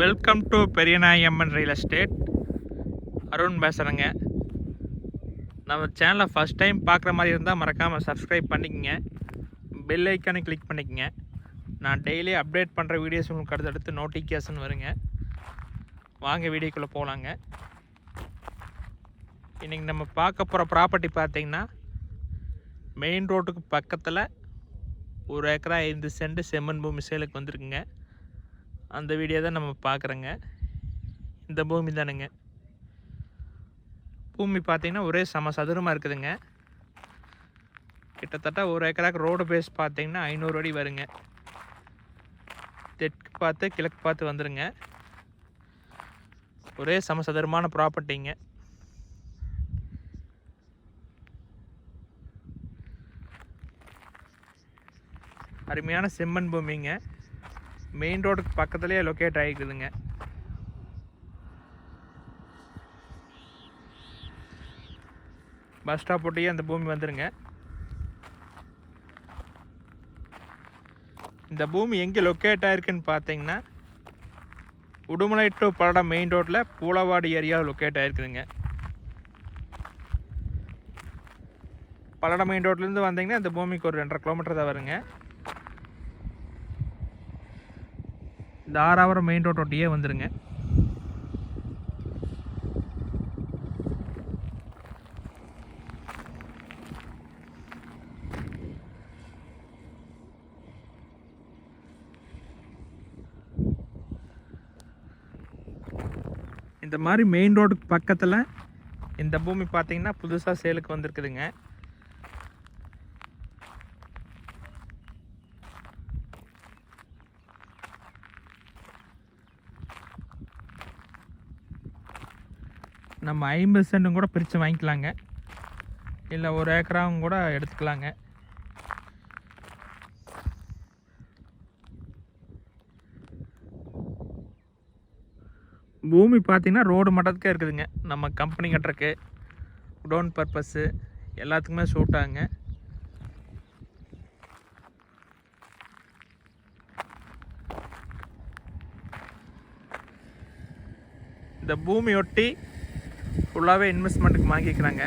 Welcome to Periyanayamman real estate Arun பேசுகிறேங்க நம்ம சேனலை ஃபஸ்ட் டைம் பார்க்குற மாதிரி இருந்தால் மறக்காமல் சப்ஸ்கிரைப் பண்ணிக்கங்க. பெல் ஐக்கானை கிளிக் பண்ணிக்கங்க. நான் டெய்லி அப்டேட் பண்ணுற வீடியோஸ் உங்களுக்கு அடுத்தடுத்து நோட்டிஃபிகேஷன் வருங்க. வாங்க வீடியோக்குள்ளே போகலாங்க இன்றைக்கி நம்ம பார்க்க போகிற ப்ராப்பர்ட்டி பார்த்தீங்கன்னா மெயின் ரோட்டுக்கு பக்கத்தில் ஒரு ஏக்கரா ஐந்து சென்ட் செம்மண் பூமி சேலுக்கு வந்திருக்குங்க. அந்த வீடியோ தான் நம்ம பார்க்குறோங்க. இந்த பூமி தானுங்க. பூமி பார்த்தீங்கன்னா ஒரே சம சதுரமாக இருக்குதுங்க. கிட்டத்தட்ட ஒரு ஏக்கராக்கு ரோடு பேஸ் பார்த்தீங்கன்னா ஐநூறு அடி வருங்க. தெற்கு பார்த்து கிழக்கு பார்த்து வந்துடுங்க ஒரே சமசதுரமான ப்ராப்பர்ட்டிங்க அருமையான செம்மண் பூமிங்க. மெயின் ரோடுக்கு பக்கத்துலேயே லொக்கேட் ஆகிக்குதுங்க பஸ் ஸ்டாப் ஒட்டியே அந்த பூமி வந்துடுங்க இந்த பூமி எங்கே லொக்கேட் ஆகிருக்குன்னு பார்த்தீங்கன்னா உடுமலை டு பல்லடம் மெயின் ரோட்டில் பூலவாடி ஏரியாவில் லொக்கேட் ஆகிருக்குதுங்க பல்லடம் மெயின் ரோட்லேருந்து வந்தீங்கன்னா இந்த பூமிக்கு ஒரு ரெண்டரை கிலோமீட்டர் தான் வருங்க. இந்த ஆறாவரம் மெயின் ரோட் ஒட்டியே வந்துடுங்க இந்த மாதிரி மெயின் ரோடுக்கு பக்கத்தில் இந்த பூமி பார்த்திங்கன்னா புதுசாக சேலுக்கு வந்திருக்குதுங்க. நம்ம ஐம்பது சென்டும் கூட பிரித்து வாங்கிக்கலாங்க. இல்லை ஒரு ஏக்கராவும் கூட எடுத்துக்கலாங்க. பூமி பார்த்திங்கன்னா ரோடு மட்டத்துக்கே இருக்குதுங்க. நம்ம கம்பெனி கட்டுறக்கு டோன் பர்பஸ்ஸு எல்லாத்துக்குமே சூட்டாங்க. இந்த பூமி ஒட்டி ஃபுல்லாகவே இன்வெஸ்ட்மெண்ட்டுக்கு வாங்கிக்கிறாங்க.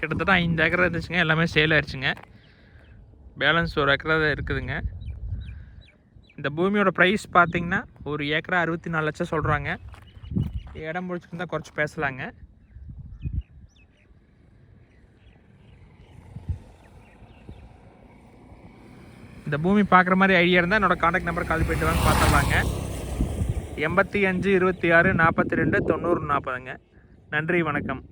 கிட்டத்தட்ட ஐந்து ஏக்கரா இருந்துச்சுங்க. எல்லாமே சேல் ஆயிடுச்சுங்க பேலன்ஸ் ஒரு ஏக்கரா தான் இருக்குதுங்க. இந்த பூமியோட ப்ரைஸ் பார்த்திங்கன்னா ஒரு ஏக்கரா அறுபத்தி நாலு லட்சம் சொல்கிறாங்க இடம் பிடிச்சிருந்தா குறைச்சி பேசலாங்க. இந்த பூமி பார்க்குற மாதிரி ஐடியா இருந்தால் என்னோடய காண்டாக்ட் நம்பர் கால் பண்ணிட்டு வாங்க பார்த்துடலாங்க. எண்பத்தி அஞ்சு இருபத்தி ஆறு நாற்பத்தி ரெண்டு தொண்ணூறு நாற்பதுங்க. நன்றி வணக்கம்.